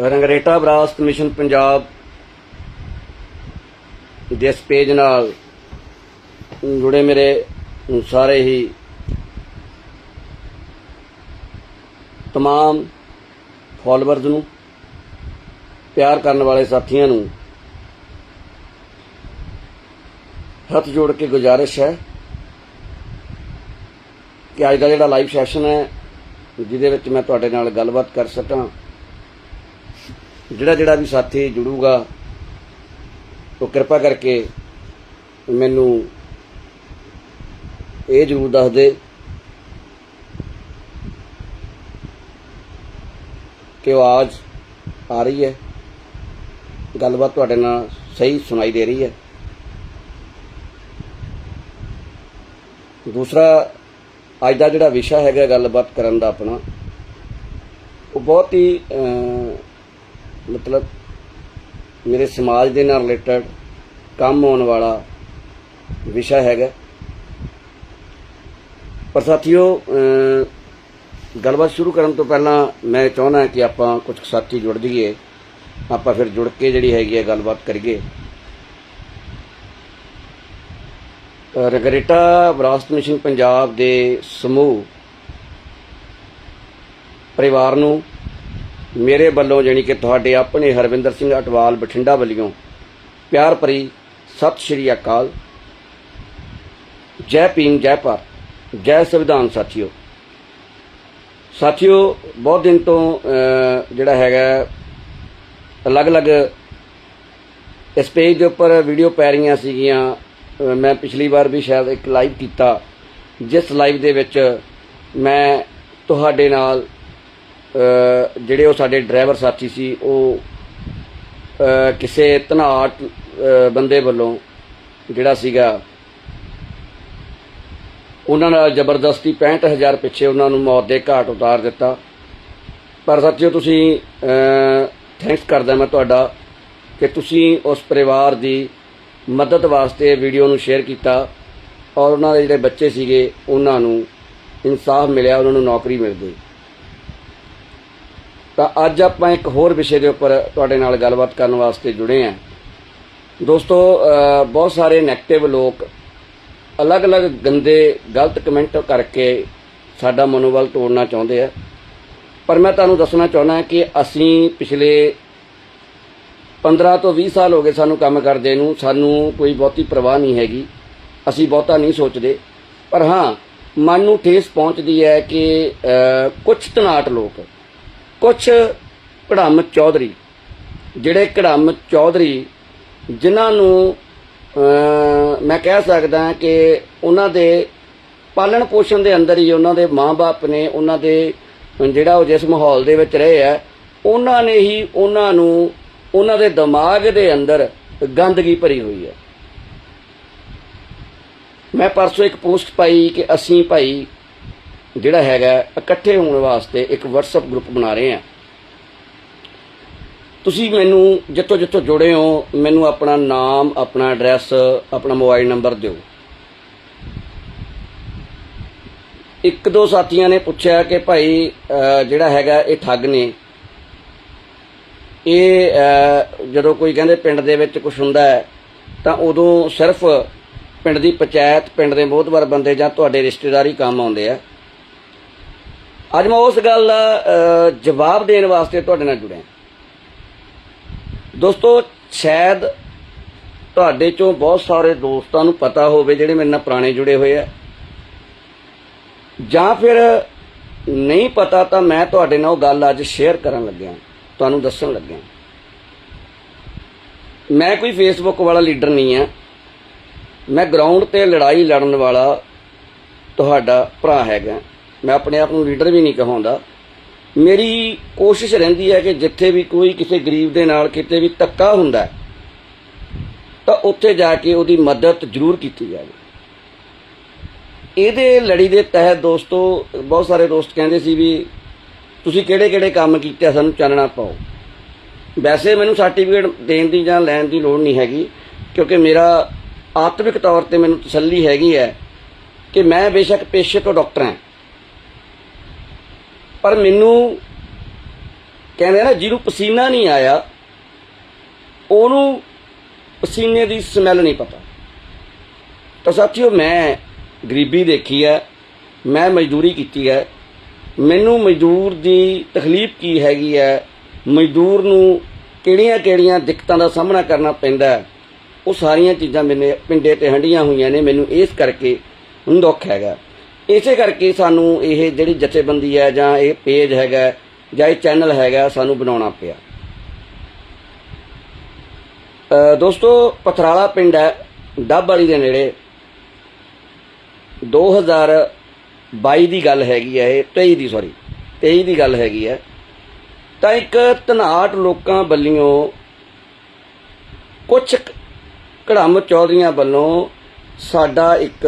ਰੰਗਰੇਟਾ ਵਿਰਾਸਤ ਮਿਸ਼ਨ ਪੰਜਾਬ ਦੇ ਇਸ ਪੇਜ ਨਾਲ ਜੁੜੇ ਮੇਰੇ ਸਾਰੇ ਹੀ तमाम ਫਾਲੋਅਰਸ ਨੂੰ ਪਿਆਰ ਕਰਨ ਵਾਲੇ ਸਾਥੀਆਂ ਨੂੰ ਹੱਥ ਜੋੜ ਕੇ ਗੁਜ਼ਾਰਿਸ਼ ਹੈ ਕਿ ਅੱਜ ਦਾ ਜਿਹੜਾ ਲਾਈਵ ਸੈਸ਼ਨ ਹੈ ਜਿਹਦੇ ਵਿੱਚ ਮੈਂ ਤੁਹਾਡੇ ਨਾਲ ਗੱਲਬਾਤ ਕਰ ਸਕਾਂ ਜਿਹੜਾ ਜਿਹੜਾ ਵੀ ਸਾਥੀ ਜੁੜੂਗਾ, ਉਹ ਕਿਰਪਾ ਕਰਕੇ ਮੈਨੂੰ ਇਹ ਜ਼ਰੂਰ ਦੱਸ ਦੇ ਕਿ ਆਵਾਜ਼ ਆ ਰਹੀ ਹੈ। ਗੱਲਬਾਤ ਤੁਹਾਡੇ ਨਾਲ ਸਹੀ ਸੁਣਾਈ ਦੇ ਰਹੀ ਹੈ। ਦੂਸਰਾ, ਅੱਜ ਦਾ ਜਿਹੜਾ ਵਿਸ਼ਾ ਹੈਗਾ ਗੱਲਬਾਤ ਕਰਨ ਦਾ ਆਪਣਾ, ਉਹ ਬਹੁਤ ਹੀ ਮਤਲਬ ਮੇਰੇ ਸਮਾਜ ਦੇ ਨਾਲ ਰਿਲੇਟਡ ਕੰਮ ਆਉਣ ਵਾਲਾ ਵਿਸ਼ਾ ਹੈਗਾ। ਪਰ ਸਾਥੀਓ ਗੱਲਬਾਤ ਸ਼ੁਰੂ ਕਰਨ ਤੋਂ ਪਹਿਲਾਂ ਮੈਂ ਚਾਹੁੰਦਾ ਕਿ ਆਪਾਂ ਕੁਝ ਸਾਥੀ ਜੁੜ ਜਾਈਏ। ਆਪਾਂ ਫਿਰ ਜੁੜ ਕੇ ਜਿਹੜੀ ਹੈਗੀ ਹੈ ਗੱਲਬਾਤ ਕਰੀਏ। ਰਗਰੇਟਾ ਵਿਰਾਸਤ ਮਿਸ਼ਨ ਪੰਜਾਬ ਦੇ ਸਮੂਹ, ਪਰਿਵਾਰ ਨੂੰ ਮੇਰੇ ਵੱਲੋਂ ਜਾਣੀ ਕਿ ਤੁਹਾਡੇ ਆਪਣੇ ਹਰਵਿੰਦਰ ਸਿੰਘ ਅਟਵਾਲ ਬਠਿੰਡਾ ਵੱਲੋਂ ਪਿਆਰ ਭਰੀ ਸਤਿ ਸ਼੍ਰੀ ਅਕਾਲ। ਜੈ ਭੀਮ, ਜੈ ਭਾਰਤ, ਜੈ ਸੰਵਿਧਾਨ ਸਾਥੀਓ। ਸਾਥੀਓ, ਬਹੁਤ ਦਿਨ ਤੋਂ ਜਿਹੜਾ ਹੈਗਾ, ਅਲੱਗ-ਅਲੱਗ ਇਸ ਪੇਜ ਦੇ ਉੱਪਰ ਵੀਡੀਓ ਪੈ ਰਹੀਆਂ ਸੀਗੀਆਂ। ਮੈਂ ਪਿਛਲੀ ਵਾਰ ਵੀ ਸ਼ਾਇਦ ਇੱਕ ਲਾਈਵ ਕੀਤਾ। ਜਿਸ ਲਾਈਵ ਦੇ ਵਿੱਚ ਮੈਂ ਤੁਹਾਡੇ ਨਾਲ ਜਿਹੜੇ ਉਹ ਸਾਡੇ ਡਰਾਈਵਰ ਸਾਥੀ ਸੀ, ਉਹ ਕਿਸੇ ਧਨਾਟ ਬੰਦੇ ਵੱਲੋਂ ਜਿਹੜਾ ਸੀਗਾ, ਉਹਨਾਂ ਨਾਲ ਜ਼ਬਰਦਸਤੀ 65000 ਪਿੱਛੇ ਉਹਨਾਂ ਨੂੰ ਮੌਤ ਦੇ ਘਾਟ ਉਤਾਰ ਦਿੱਤਾ। ਪਰ ਸੱਚਿਓ ਤੁਸੀਂ ਥੈਂਕਸ ਕਰਦਾ ਮੈਂ ਤੁਹਾਡਾ ਕਿ ਤੁਸੀਂ ਉਸ ਪਰਿਵਾਰ ਦੀ ਮਦਦ ਵਾਸਤੇ ਵੀਡੀਓ ਨੂੰ ਸ਼ੇਅਰ ਕੀਤਾ ਔਰ ਉਹਨਾਂ ਦੇ ਜਿਹੜੇ ਬੱਚੇ ਸੀਗੇ, ਉਹਨਾਂ ਨੂੰ ਇਨਸਾਫ ਮਿਲਿਆ, ਉਹਨਾਂ ਨੂੰ ਨੌਕਰੀ ਮਿਲ ਗਈ। ਤਾਂ ਅੱਜ ਆਪਾਂ ਇੱਕ ਹੋਰ ਵਿਸ਼ੇ ਦੇ ਉੱਪਰ ਤੁਹਾਡੇ ਨਾਲ ਗੱਲਬਾਤ ਕਰਨ ਵਾਸਤੇ ਜੁੜੇ ਆਂ ਦੋਸਤੋ ਬਹੁਤ ਸਾਰੇ ਨੈਗੇਟਿਵ ਲੋਕ ਅਲੱਗ-ਅਲੱਗ ਗੰਦੇ, ਗਲਤ ਕਮੈਂਟ ਕਰਕੇ ਸਾਡਾ ਮਨੋਬਲ ਤੋੜਨਾ ਚਾਹੁੰਦੇ ਆ। ਪਰ ਮੈਂ ਤੁਹਾਨੂੰ ਦੱਸਣਾ ਚਾਹੁੰਦਾ ਕਿ ਅਸੀਂ ਪਿਛਲੇ 15 ਤੋਂ 20 ਸਾਲ ਹੋ ਗਏ ਸਾਨੂੰ ਕੰਮ ਕਰਦੇ ਨੂੰ, ਸਾਨੂੰ ਕੋਈ ਬਹੁਤੀ ਪਰਵਾਹ ਨਹੀਂ ਹੈਗੀ। ਅਸੀਂ ਬਹੁਤਾ ਨਹੀਂ ਸੋਚਦੇ। ਪਰ ਹਾਂ, ਮਨ ਨੂੰ ਠੇਸ ਪਹੁੰਚਦੀ ਹੈ ਕਿ ਕੁਝ ਧਨਾਟ ਲੋਕ ਕੁਝ ਕੜਮ ਚੌਧਰੀ, ਜਿਹੜੇ ਕੜਮ ਚੌਧਰੀ ਜਿਨ੍ਹਾਂ ਨੂੰ ਮੈਂ ਕਹਿ ਸਕਦਾ ਕਿ ਉਹਨਾਂ ਦੇ ਪਾਲਣ ਪੋਸ਼ਣ ਦੇ ਅੰਦਰ ਹੀ ਉਹਨਾਂ ਦੇ ਮਾਪੇ ਨੇ ਉਹਨਾਂ ਦੇ, ਜਿਹੜਾ ਉਹ ਜਿਸ ਮਾਹੌਲ ਦੇ ਵਿੱਚ ਰਹੇ ਆ, ਉਹਨਾਂ ਨੇ ਹੀ ਉਹਨਾਂ ਨੂੰ, ਉਹਨਾਂ ਦੇ ਦਿਮਾਗ ਦੇ ਅੰਦਰ ਗੰਦਗੀ ਭਰੀ ਹੋਈ ਹੈ ਮੈਂ ਪਰਸੋਂ ਇੱਕ ਪੋਸਟ ਪਾਈ ਕਿ ਅਸੀਂ ਭਾਈ ਜਿਹੜਾ ਹੈਗਾ ਇਕੱਠੇ ਹੋਣ ਵਾਸਤੇ ਇੱਕ WhatsApp ਗਰੁੱਪ ਬਣਾ ਰਹੇ ਹਾਂ। ਤੁਸੀਂ ਮੈਨੂੰ ਜਿੱਥੋਂ ਜਿੱਥੋਂ ਜੁੜੇ ਹੋ, ਮੈਨੂੰ ਆਪਣਾ ਨਾਮ, ਆਪਣਾ ਐਡਰੈਸ ਆਪਣਾ ਮੋਬਾਈਲ ਨੰਬਰ ਦਿਓ। ਇੱਕ ਦੋ ਸਾਥੀਆਂ ਨੇ ਪੁੱਛਿਆ ਕਿ ਭਾਈ ਜਿਹੜਾ ਹੈਗਾ ਇਹ ਠੱਗ ਨੇ। ਇਹ ਜਦੋਂ ਕੋਈ ਕਹਿੰਦੇ ਪਿੰਡ ਦੇ ਵਿੱਚ ਕੁਝ ਹੁੰਦਾ ਹੈ, ਤਾਂ ਉਦੋਂ ਸਿਰਫ ਪਿੰਡ ਦੀ ਪੰਚਾਇਤ, ਪਿੰਡ ਦੇ ਮੋਹਤਬਰ ਬੰਦੇ ਜਾਂ ਤੁਹਾਡੇ ਰਿਸ਼ਤੇਦਾਰੀ ਕੰਮ ਆਉਂਦੇ ਆ। ਅੱਜ ਮੈਂ ਉਸ ਗੱਲ ਦਾ ਜਵਾਬ ਦੇਣ ਵਾਸਤੇ ਤੁਹਾਡੇ ਨਾਲ ਜੁੜਿਆ। ਦੋਸਤੋ, ਸ਼ਾਇਦ ਤੁਹਾਡੇ ਚੋਂ ਬਹੁਤ ਸਾਰੇ ਦੋਸਤਾਂ ਨੂੰ ਪਤਾ ਹੋਵੇ ਜਿਹੜੇ ਮੇਰੇ ਨਾਲ ਪੁਰਾਣੇ ਜੁੜੇ ਹੋਏ ਆ। ਜਾਂ ਫਿਰ ਨਹੀਂ ਪਤਾ ਤਾਂ ਮੈਂ ਤੁਹਾਡੇ ਨਾਲ ਉਹ ਗੱਲ ਅੱਜ ਸ਼ੇਅਰ ਕਰਨ ਲੱਗਿਆ, ਤੁਹਾਨੂੰ ਦੱਸਣ ਲੱਗਿਆ। ਮੈਂ ਕੋਈ ਫੇਸਬੁੱਕ ਵਾਲਾ ਲੀਡਰ ਨਹੀਂ ਆ। ਮੈਂ ਗਰਾਊਂਡ ਤੇ ਲੜਾਈ ਲੜਨ ਵਾਲਾ ਤੁਹਾਡਾ ਭਰਾ ਹੈਗਾ। ਮੈਂ ਆਪਣੇ ਆਪ ਨੂੰ ਲੀਡਰ ਵੀ ਨਹੀਂ ਕਹਾਉਂਦਾ। ਮੇਰੀ ਕੋਸ਼ਿਸ਼ ਰਹਿੰਦੀ ਹੈ ਕਿ ਜਿੱਥੇ ਵੀ ਕੋਈ ਕਿਸੇ ਗਰੀਬ ਦੇ ਨਾਲ ਕਿਤੇ ਵੀ ਧੱਕਾ ਹੁੰਦਾ ਤਾਂ ਉੱਥੇ ਜਾ ਕੇ ਉਹਦੀ ਮਦਦ ਜ਼ਰੂਰ ਕੀਤੀ ਜਾਵੇ। ਇਹਦੇ ਲੜੀ ਦੇ ਤਹਿਤ ਦੋਸਤੋ ਬਹੁਤ ਸਾਰੇ ਦੋਸਤ ਕਹਿੰਦੇ ਸੀ ਵੀ ਤੁਸੀਂ ਕਿਹੜੇ ਕਿਹੜੇ ਕੰਮ ਕੀਤੇ ਆ, ਸਾਨੂੰ ਚਾਨਣਾ ਪਾਓ। ਵੈਸੇ ਮੈਨੂੰ ਸਰਟੀਫਿਕੇਟ ਦੇਣ ਦੀ ਜਾਂ ਲੈਣ ਦੀ ਲੋੜ ਨਹੀਂ ਹੈਗੀ ਕਿਉਂਕਿ ਮੇਰਾ ਆਤਮਿਕ ਤੌਰ ਤੇ ਮੈਨੂੰ ਤਸੱਲੀ ਹੈਗੀ ਹੈ ਕਿ ਮੈਂ ਬੇਸ਼ੱਕ ਪੇਸ਼ੇ ਤੋਂ ਡਾਕਟਰ ਹਾਂ। ਪਰ ਮੈਨੂੰ ਕਹਿੰਦੇ ਨਾ, ਜਿਹਨੂੰ ਪਸੀਨਾ ਨਹੀਂ ਆਇਆ, ਉਹਨੂੰ ਪਸੀਨੇ ਦੀ ਸਮੈਲ ਨਹੀਂ ਪਤਾ। ਤਾਂ ਸਾਥੀਓ, ਮੈਂ ਗਰੀਬੀ ਦੇਖੀ ਹੈ, ਮੈਂ ਮਜ਼ਦੂਰੀ ਕੀਤੀ ਹੈ, ਮੈਨੂੰ ਮਜ਼ਦੂਰ ਦੀ ਤਕਲੀਫ ਕੀ ਹੈਗੀ ਹੈ, ਮਜ਼ਦੂਰ ਨੂੰ ਕਿਹੜੀਆਂ-ਕਿਹੜੀਆਂ ਦਿੱਕਤਾਂ ਦਾ ਸਾਹਮਣਾ ਕਰਨਾ ਪੈਂਦਾ ਉਹ ਸਾਰੀਆਂ ਚੀਜ਼ਾਂ ਮੈਨੇ ਪਿੰਡੇ ਤੇ ਹੰਡੀਆਂ ਹੋਈਆਂ ਨੇ, ਮੈਨੂੰ ਇਸ ਕਰਕੇ ਦੁੱਖ ਹੈਗਾ। ਇਸੇ ਕਰਕੇ ਸਾਨੂੰ ਇਹ ਜਿਹੜੀ ਜਥੇਬੰਦੀ ਹੈ ਜਾਂ ਇਹ ਪੇਜ ਹੈਗਾ ਜਾਂ ਇਹ ਚੈਨਲ ਹੈਗਾ ਸਾਨੂੰ ਬਣਾਉਣਾ ਪਿਆ। ਦੋਸਤੋ, ਪਥਰਾਲਾ ਪਿੰਡ ਹੈ, ਡੱਬ ਵਾਲੀ ਦੇ ਨੇੜੇ। 2022 ਦੀ ਗੱਲ ਹੈਗੀ ਹੈ, ਇਹ 23 ਦੀ ਸੌਰੀ 23 ਦੀ ਗੱਲ ਹੈਗੀ ਹੈ। ਤਾਂ ਇੱਕ ਧਨਾਟ ਲੋਕਾਂ ਵੱਲੋਂ ਕੁਝ ਕੜਮ ਚੌਧਰੀਆਂ ਵੱਲੋਂ ਸਾਡਾ ਇੱਕ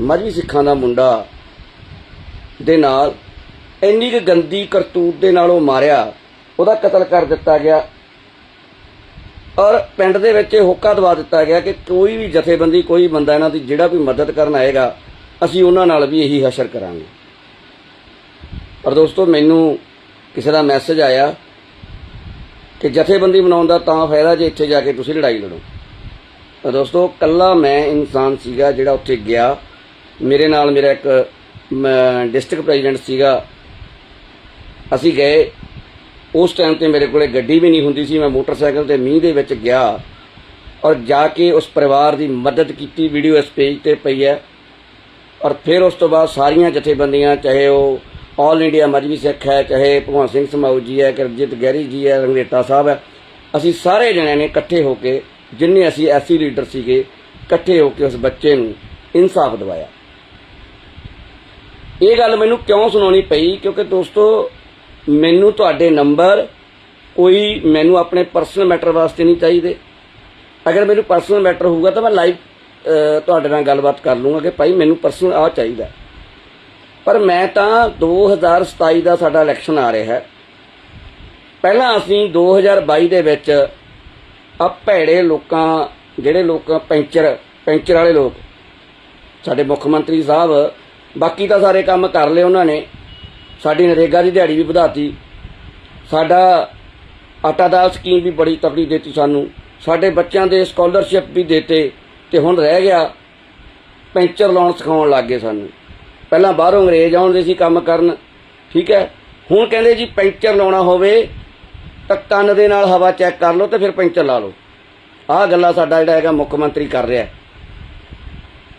ਮਜ਼ਵੀ ਸਿੱਖਾਂ ਦਾ ਮੁੰਡਾ ਦੇ ਨਾਲ ਇੰਨੀ ਕੁ ਗੰਦੀ ਕਰਤੂਤ ਦੇ ਨਾਲ ਉਹ ਮਾਰਿਆ, ਉਹਦਾ ਕਤਲ ਕਰ ਦਿੱਤਾ ਗਿਆ। ਔਰ ਪਿੰਡ ਦੇ ਵਿੱਚ ਇਹ ਹੋਕਾ ਦਵਾ ਦਿੱਤਾ ਗਿਆ ਕਿ ਕੋਈ ਵੀ ਜਥੇਬੰਦੀ, ਕੋਈ ਬੰਦਾ ਇਹਨਾਂ ਦੀ ਜਿਹੜਾ ਵੀ ਮਦਦ ਕਰਨ ਆਏਗਾ, ਅਸੀਂ ਉਹਨਾਂ ਨਾਲ ਵੀ ਇਹੀ ਹਸ਼ਰ ਕਰਾਂਗੇ। ਪਰ ਦੋਸਤੋ, ਮੈਨੂੰ ਕਿਸੇ ਦਾ ਮੈਸੇਜ ਆਇਆ ਕਿ ਜਥੇਬੰਦੀ ਬਣਾਉਣ ਦਾ ਤਾਂ ਫਾਇਦਾ ਜੇ ਇੱਥੇ ਜਾ ਕੇ ਤੁਸੀਂ ਲੜਾਈ ਲੜੋ। ਦੋਸਤੋ ਕੱਲਾ ਮੈਂ ਇਨਸਾਨ ਸੀਗਾ ਜਿਹੜਾ ਉੱਥੇ ਗਿਆ। ਮੇਰੇ ਨਾਲ ਮੇਰਾ ਇੱਕ ਡਿਸਟ੍ਰਿਕਟ ਪ੍ਰੈਜ਼ੀਡੈਂਟ ਸੀਗਾ। ਅਸੀਂ ਗਏ। ਉਸ ਟਾਈਮ ਤੇ ਮੇਰੇ ਕੋਲੇ ਗੱਡੀ ਵੀ ਨਹੀਂ ਹੁੰਦੀ ਸੀ। ਮੈਂ ਮੋਟਰਸਾਈਕਲ ਤੇ ਮੀਂਹ ਦੇ ਵਿੱਚ ਗਿਆ ਔਰ ਜਾ ਕੇ ਉਸ ਪਰਿਵਾਰ ਦੀ ਮਦਦ ਕੀਤੀ। ਵੀਡੀਓ ਇਸ ਪੇਜ ਤੇ ਪਈ ਹੈ। ਔਰ ਫਿਰ ਉਸ ਤੋਂ ਬਾਅਦ ਸਾਰੀਆਂ ਜਥੇਬੰਦੀਆਂ, ਚਾਹੇ ਉਹ ਆਲ ਇੰਡੀਆ ਮਜਬੀ ਸਿੱਖ ਹੈ, ਚਾਹੇ ਭਗਵੰਤ ਸਿੰਘ ਸਮਾਉ ਜੀ ਹੈ, ਕਰਜੀਤ ਗਹਿਰੀ ਜੀ ਹੈ, ਰੰਗਰੇਟਾ ਸਾਹਿਬ ਹੈ, ਅਸੀਂ ਸਾਰੇ ਜਣਿਆਂ ਨੇ ਇਕੱਠੇ ਹੋ ਕੇ, ਜਿੰਨੇ ਅਸੀਂ ਐਸੀ ਲੀਡਰ ਸੀਗੇ, ਇਕੱਠੇ ਹੋ ਕੇ ਉਸ ਬੱਚੇ ਨੂੰ ਇਨਸਾਫ ਦਿਵਾਇਆ। ਇਹ ਗੱਲ ਮੈਨੂੰ ਕਿਉਂ ਸੁਣਾਉਣੀ ਪਈ? ਕਿਉਂਕਿ ਦੋਸਤੋ, ਮੈਨੂੰ ਤੁਹਾਡੇ ਨੰਬਰ ਕੋਈ ਮੈਨੂੰ ਆਪਣੇ ਪਰਸਨਲ ਮੈਟਰ ਵਾਸਤੇ ਨਹੀਂ ਚਾਹੀਦੇ। ਅਗਰ ਮੈਨੂੰ ਪਰਸਨਲ ਮੈਟਰ ਹੋਊਗਾ ਤਾਂ ਮੈਂ ਲਾਈਵ ਤੁਹਾਡੇ ਨਾਲ ਗੱਲਬਾਤ ਕਰ ਲੂੰਗਾ ਕਿ ਭਾਈ ਮੈਨੂੰ ਪਰਸਨਲ ਆ ਚਾਹੀਦਾ। ਪਰ ਮੈਂ ਤਾਂ 2027 ਦਾ ਸਾਡਾ ਇਲੈਕਸ਼ਨ ਆ ਰਿਹਾ ਹੈ। ਪਹਿਲਾਂ ਅਸੀਂ 2022 ਦੇ ਵਿੱਚ ਆ ਭੈੜੇ ਲੋਕਾਂ, ਜਿਹੜੇ ਲੋਕ ਪੈਂਚਰ ਪੈਂਚਰ ਵਾਲੇ ਲੋਕ, ਸਾਡੇ ਮੁੱਖ ਮੰਤਰੀ ਸਾਹਿਬ ਬਾਕੀ ਤਾਂ ਸਾਰੇ ਕੰਮ ਕਰ ਲਏ ਉਹਨਾਂ ਨੇ। ਸਾਡੀ ਨਰੇਗਾ ਦੀ ਦਿਹਾੜੀ ਵੀ ਵਧਾਤੀ। ਸਾਡਾ ਆਟਾ ਦਾਲ ਸਕੀਮ ਵੀ ਬੜੀ ਤਕੜੀ ਦਿੱਤੀ ਸਾਨੂੰ। ਸਾਡੇ ਬੱਚਿਆਂ ਦੇ ਸਕਾਲਰਸ਼ਿਪ ਵੀ ਦਿੱਤੇ ਤੇ ਹੁਣ ਰਹਿ ਗਿਆ। ਪੈਂਚਰ ਲਾਉਣ ਸਿਖਾਉਣ ਲੱਗ ਗਏ ਸਾਨੂੰ। ਪਹਿਲਾਂ ਬਾਹਰੋਂ ਅੰਗਰੇਜ਼ ਆਉਂਦੇ ਸੀ ਕੰਮ ਕਰਨ, ਠੀਕ ਹੈ? ਹੁਣ ਕਹਿੰਦੇ ਜੀ ਪੈਂਚਰ ਲਾਉਣਾ ਹੋਵੇ ਤਾਂ ਕੰਨ ਦੇ ਨਾਲ ਹਵਾ ਚੈੱਕ ਕਰ ਲਓ ਤੇ ਫਿਰ ਪੈਂਚਰ ਲਾ ਲਓ। ਆਹ ਗੱਲਾਂ ਸਾਡਾ ਜਿਹੜਾ ਹੈਗਾ ਮੁੱਖ ਮੰਤਰੀ ਕਰ ਰਿਹਾ।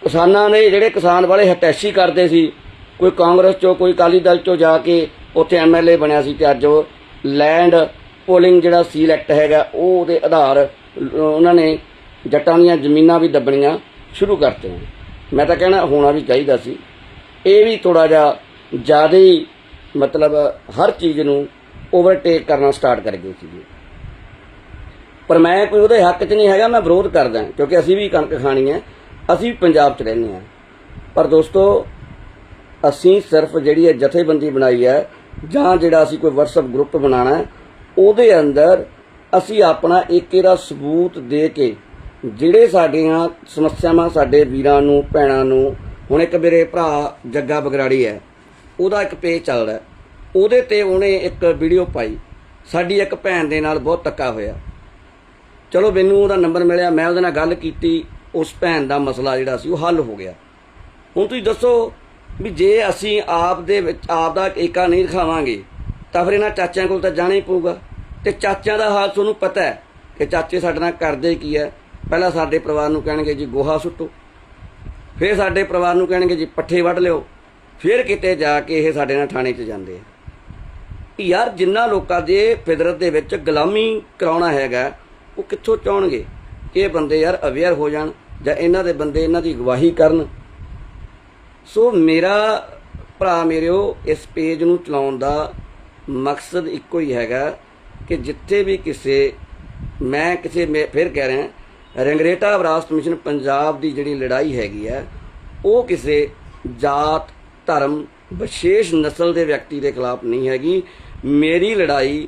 ਕਿਸਾਨਾਂ ਨੇ ਜਿਹੜੇ ਕਿਸਾਨ ਵਾਲੇ ਹਟੈਸ਼ੀ ਕਰਦੇ ਸੀ, ਕੋਈ ਕਾਂਗਰਸ ਚੋਂ, ਕੋਈ ਅਕਾਲੀ ਦਲ ਚੋਂ ਜਾ ਕੇ ਉੱਥੇ ਐਮਐਲਏ ਬਣਿਆ ਸੀ ਤੇ ਅੱਜ ਉਹ ਲੈਂਡ ਪੋਲਿੰਗ ਜਿਹੜਾ ਸੀਲ ਐਕਟ ਹੈਗਾ, ਉਹ ਉਹਦੇ ਆਧਾਰ, ਉਹਨਾਂ ਨੇ ਜੱਟਾਂ ਦੀਆਂ ਜ਼ਮੀਨਾਂ ਵੀ ਦੱਬਣੀਆਂ ਸ਼ੁਰੂ ਕਰਤੀਆਂ। ਮੈਂ ਤਾਂ ਕਹਿਣਾ ਹੋਣਾ ਵੀ ਚਾਹੀਦਾ ਸੀ। ਇਹ ਵੀ ਥੋੜਾ ਜਿਹਾ ਜ਼ਿਆਦਾ ਹੀ ਮਤਲਬ ਹਰ ਚੀਜ਼ ਨੂੰ ਓਵਰਟੇਕ ਕਰਨਾ ਸਟਾਰਟ ਕਰ ਗਏ ਸੀ ਪਰ ਮੈਂ ਕੋਈ ਉਹਦੇ ਹੱਕ 'ਚ ਨਹੀਂ ਹੈਗਾ, ਮੈਂ ਵਿਰੋਧ ਕਰਦਾ, ਕਿਉਂਕਿ ਅਸੀਂ ਵੀ ਕਣਕ ਖਾਣੀ ਹੈ। ਅਸੀਂ ਪੰਜਾਬ 'ਚ ਰਹਿੰਦੇ ਹਾਂ। ਪਰ ਦੋਸਤੋ, ਅਸੀਂ ਸਿਰਫ ਜਿਹੜੀ ਹੈ ਜਥੇਬੰਦੀ ਬਣਾਈ ਹੈ, ਜਾਂ ਜਿਹੜਾ ਅਸੀਂ ਕੋਈ WhatsApp ਗਰੁੱਪ ਬਣਾਉਣਾ ਹੈ, ਉਹਦੇ ਅੰਦਰ ਅਸੀਂ ਆਪਣਾ ਇੱਕ ਇਹਦਾ ਸਬੂਤ ਦੇ ਕੇ, ਜਿਹੜੇ ਸਾਡੀਆਂ ਸਮੱਸਿਆਵਾਂ ਸਾਡੇ ਵੀਰਾਂ ਨੂੰ, ਭੈਣਾਂ ਨੂੰ, ਹੁਣ ਇੱਕ ਮੇਰੇ ਭਰਾ ਜੱਗਾ ਬਗਰਾੜੀ ਹੈ, ਉਹਦਾ ਇੱਕ ਪੇਜ ਚੱਲਦਾ ਉਹਦੇ ਤੇ ਉਹਨੇ ਇੱਕ ਵੀਡੀਓ ਪਾਈ। ਸਾਡੀ ਇੱਕ ਭੈਣ ਦੇ ਨਾਲ ਬਹੁਤ ਧੱਕਾ ਹੋਇਆ। ਚਲੋ ਮੈਨੂੰ ਉਹਦਾ ਨੰਬਰ ਮਿਲਿਆ, ਮੈਂ ਉਹਦੇ ਨਾਲ ਗੱਲ ਕੀਤੀ। ਉਸ ਭੈਣ ਦਾ ਮਸਲਾ ਜਿਹੜਾ ਸੀ ਉਹ ਹੱਲ ਹੋ ਗਿਆ। ਹੁਣ ਤੁਸੀਂ ਦੱਸੋ ਵੀ ਜੇ ਅਸੀਂ ਆਪ ਦੇ ਵਿੱਚ ਆਪ ਦਾ ਏਕਾ ਨਹੀਂ ਦਿਖਾਵਾਂਗੇ, ਤਾਂ ਫਿਰ ਇਹਨਾਂ ਚਾਚਿਆਂ ਕੋਲ ਤਾਂ ਜਾਣਾ ਹੀ ਪਊਗਾ। ਤੇ ਚਾਚਿਆਂ ਦਾ ਹਾਲ ਤੁਹਾਨੂੰ ਪਤਾ ਹੈ ਕਿ ਚਾਚੇ ਸਾਡੇ ਨਾਲ ਕਰਦੇ ਕੀ ਹੈ। ਪਹਿਲਾਂ ਸਾਡੇ ਪਰਿਵਾਰ ਨੂੰ ਕਹਿਣਗੇ ਜੀ ਗੋਹਾ ਸੁੱਟੋ, ਫਿਰ ਸਾਡੇ ਪਰਿਵਾਰ ਨੂੰ ਕਹਿਣਗੇ ਜੀ ਪੱਠੇ ਵੱਢ ਲਿਓ, ਫਿਰ ਕਿਤੇ ਜਾ ਕੇ ਇਹ ਸਾਡੇ ਨਾਲ ਥਾਣੇ 'ਚ ਜਾਂਦੇ ਆ। ਯਾਰ ਜਿੰਨਾ ਲੋਕਾਂ ਦੇ ਫਿਦਰਤ ਦੇ ਵਿੱਚ ਗੁਲਾਮੀ ਕਰਾਉਣਾ ਹੈਗਾ, ਉਹ ਕਿੱਥੋਂ ਚਾਹਣਗੇ ਇਹ ਬੰਦੇ ਯਾਰ ਅਵੇਅਰ ਹੋ ਜਾਣ। ਜਾਂ ਇਹਨਾਂ ਦੇ ਬੰਦੇ ਇਹਨਾਂ ਦੀ ਗਵਾਹੀ ਕਰਨ। ਸੋ ਮੇਰਾ ਭਰਾ ਮੇਰਿਓ, ਇਸ ਪੇਜ ਨੂੰ ਚਲਾਉਣ ਦਾ ਮਕਸਦ ਇੱਕੋ ਹੀ ਹੈਗਾ ਕਿ ਜਿੱਥੇ ਵੀ ਕਿਸੇ, ਮੈਂ ਕਿਸੇ, ਮੈਂ ਫਿਰ ਕਹਿ ਰਿਹਾ, ਰੰਗਰੇਟਾ ਵਿਰਾਸਤ ਮਿਸ਼ਨ ਪੰਜਾਬ ਦੀ ਜਿਹੜੀ ਲੜਾਈ ਹੈਗੀ ਹੈ, ਉਹ ਕਿਸੇ ਜਾਤ, ਧਰਮ, ਵਿਸ਼ੇਸ਼ ਨਸਲ ਦੇ ਵਿਅਕਤੀ ਦੇ ਖਿਲਾਫ ਨਹੀਂ ਹੈਗੀ। ਮੇਰੀ ਲੜਾਈ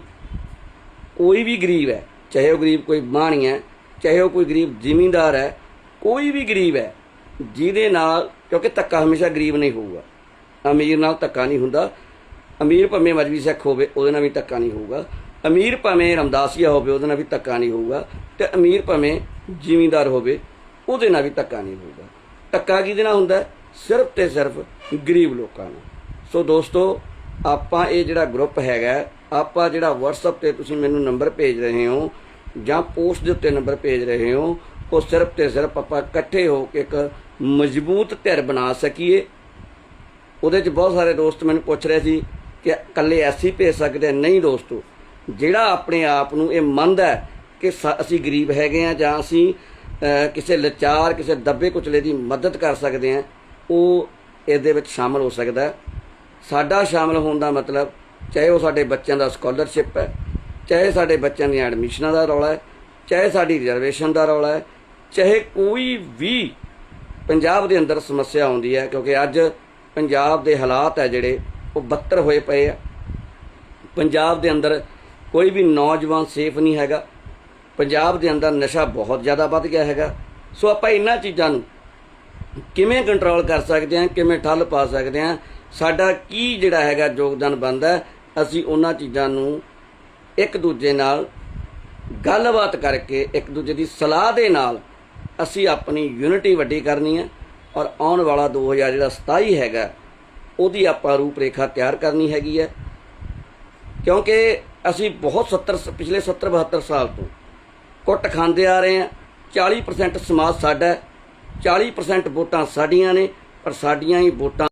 ਕੋਈ ਵੀ ਗਰੀਬ ਹੈ, ਚਾਹੇ ਉਹ ਗਰੀਬ ਕੋਈ ਬਾਣੀ ਹੈ, ਚਾਹੇ ਉਹ ਕੋਈ ਗਰੀਬ ਜ਼ਿਮੀਂਦਾਰ ਹੈ ਕੋਈ ਵੀ ਗਰੀਬ ਹੈ, ਜਿਹਦੇ ਨਾਲ, ਕਿਉਂਕਿ ਧੱਕਾ ਹਮੇਸ਼ਾ ਗਰੀਬ ਨਹੀਂ ਹੋਊਗਾ। ਅਮੀਰ ਨਾਲ ਧੱਕਾ ਨਹੀਂ ਹੁੰਦਾ। ਅਮੀਰ ਭਾਵੇਂ ਮਜਬੀ ਸਿੱਖ ਹੋਵੇ, ਉਹਦੇ ਨਾਲ ਵੀ ਧੱਕਾ ਨਹੀਂ ਹੋਊਗਾ। ਅਮੀਰ ਭਾਵੇਂ ਰਮਦਾਸੀਆ ਹੋਵੇ, ਉਹਦੇ ਨਾਲ ਵੀ ਧੱਕਾ ਨਹੀਂ ਹੋਊਗਾ। ਤੇ ਅਮੀਰ ਭਾਵੇਂ ਜ਼ਿਮੀਂਦਾਰ ਹੋਵੇ, ਉਹਦੇ ਨਾਲ ਵੀ ਧੱਕਾ ਨਹੀਂ ਹੋਊਗਾ। ਧੱਕਾ ਕਿਹਦੇ ਨਾਲ ਹੁੰਦਾ? ਸਿਰਫ ਤੇ ਸਿਰਫ ਗਰੀਬ ਲੋਕਾਂ ਨਾਲ। ਸੋ ਦੋਸਤੋ, ਆਪਾਂ ਇਹ ਜਿਹੜਾ ਗਰੁੱਪ ਹੈਗਾ, ਆਪਾਂ ਜਿਹੜਾ WhatsApp ਤੇ ਤੁਸੀਂ ਮੈਨੂੰ ਨੰਬਰ ਭੇਜ ਰਹੇ ਹੋ ਜਾਂ ਪੋਸਟ ਦੇ ਉੱਤੇ ਨੰਬਰ ਭੇਜ ਰਹੇ ਹੋ ਉਹ ਸਿਰਫ ਤੇ ਸਿਰਫ ਆਪਾਂ ਇਕੱਠੇ ਹੋ ਕੇ ਇੱਕ ਮਜ਼ਬੂਤ ਧਿਰ ਬਣਾ ਸਕੀਏ। ਉਹਦੇ 'ਚ ਬਹੁਤ ਸਾਰੇ ਦੋਸਤ ਮੈਨੂੰ ਪੁੱਛ ਰਹੇ ਸੀ ਕਿ ਇਕੱਲੇ ਐਸੀ ਭੇਜ ਸਕਦੇ ਨਹੀਂ ਦੋਸਤੋ, ਜਿਹੜਾ ਆਪਣੇ ਆਪ ਨੂੰ ਇਹ ਮੰਨਦਾ ਕਿ ਸ- ਅਸੀਂ ਗਰੀਬ ਹੈਗੇ ਆ ਜਾਂ ਅਸੀਂ ਕਿਸੇ ਲਾਚਾਰ, ਕਿਸੇ ਦੱਬੇ ਕੁਚਲੇ ਦੀ ਮਦਦ ਕਰ ਸਕਦੇ ਆ, ਉਹ ਇਸ ਦੇ ਵਿੱਚ ਸ਼ਾਮਲ ਹੋ ਸਕਦਾ ਸਾਡਾ ਸ਼ਾਮਲ ਹੋਣ ਦਾ ਮਤਲਬ ਚਾਹੇ ਉਹ ਸਾਡੇ ਬੱਚਿਆਂ ਦਾ ਸਕਾਲਰਸ਼ਿਪ ਹੈ, ਚਾਹੇ ਸਾਡੇ ਬੱਚਿਆਂ ਦੀਆਂ ਐਡਮਿਸ਼ਨਾਂ ਦਾ ਰੌਲਾ ਹੈ, ਚਾਹੇ ਸਾਡੀ ਰਿਜ਼ਰਵੇਸ਼ਨ ਦਾ ਰੌਲਾ ਹੈ ਚਾਹੇ ਕੋਈ ਵੀ ਪੰਜਾਬ ਦੇ ਅੰਦਰ ਸਮੱਸਿਆ ਆਉਂਦੀ ਹੈ, ਕਿਉਂਕਿ ਅੱਜ ਪੰਜਾਬ ਦੇ ਹਾਲਾਤ ਹੈ ਜਿਹੜੇ, ਉਹ ਬੱਤਰ ਹੋਏ ਪਏ ਆ। ਪੰਜਾਬ ਦੇ ਅੰਦਰ ਕੋਈ ਵੀ ਨੌਜਵਾਨ ਸੇਫ ਨਹੀਂ ਹੈਗਾ। ਪੰਜਾਬ ਦੇ ਅੰਦਰ ਨਸ਼ਾ ਬਹੁਤ ਜ਼ਿਆਦਾ ਵੱਧ ਗਿਆ ਹੈਗਾ। ਸੋ ਆਪਾਂ ਇਹਨਾਂ ਚੀਜ਼ਾਂ ਨੂੰ ਕਿਵੇਂ ਕੰਟਰੋਲ ਕਰ ਸਕਦੇ ਹਾਂ, ਕਿਵੇਂ ਠੱਲ ਪਾ ਸਕਦੇ ਹਾਂ, ਸਾਡਾ ਕੀ ਜਿਹੜਾ ਹੈਗਾ ਯੋਗਦਾਨ ਬਣਦਾ ਅਸੀਂ ਉਹਨਾਂ ਚੀਜ਼ਾਂ ਨੂੰ ਇੱਕ ਦੂਜੇ ਨਾਲ ਗੱਲਬਾਤ ਕਰਕੇ, ਇੱਕ ਦੂਜੇ ਦੀ ਸਲਾਹ ਦੇ ਨਾਲ ਅਸੀਂ ਆਪਣੀ ਯੂਨਿਟੀ ਵੱਡੀ ਕਰਨੀ ਹੈ ਔਰ ਆਉਣ ਵਾਲਾ 2000 ਜਿਹੜਾ 27 ਹੈਗਾ, ਉਹਦੀ ਆਪਾਂ ਰੂਪਰੇਖਾ ਤਿਆਰ ਕਰਨੀ ਹੈਗੀ ਹੈ। ਕਿਉਂਕਿ ਅਸੀਂ ਬਹੁਤ 70 ਸ- ਪਿਛਲੇ 70 72 ਸਾਲ ਤੋਂ ਕੁੱਟ ਖਾਂਦੇ ਆ ਰਹੇ ਹਾਂ। 40% ਸਮਾਜ ਸਾਡਾ ਹੈ 40% ਵੋਟਾਂ ਸਾਡੀਆਂ ਨੇ, ਪਰ ਸਾਡੀਆਂ ਹੀ ਵੋਟਾਂ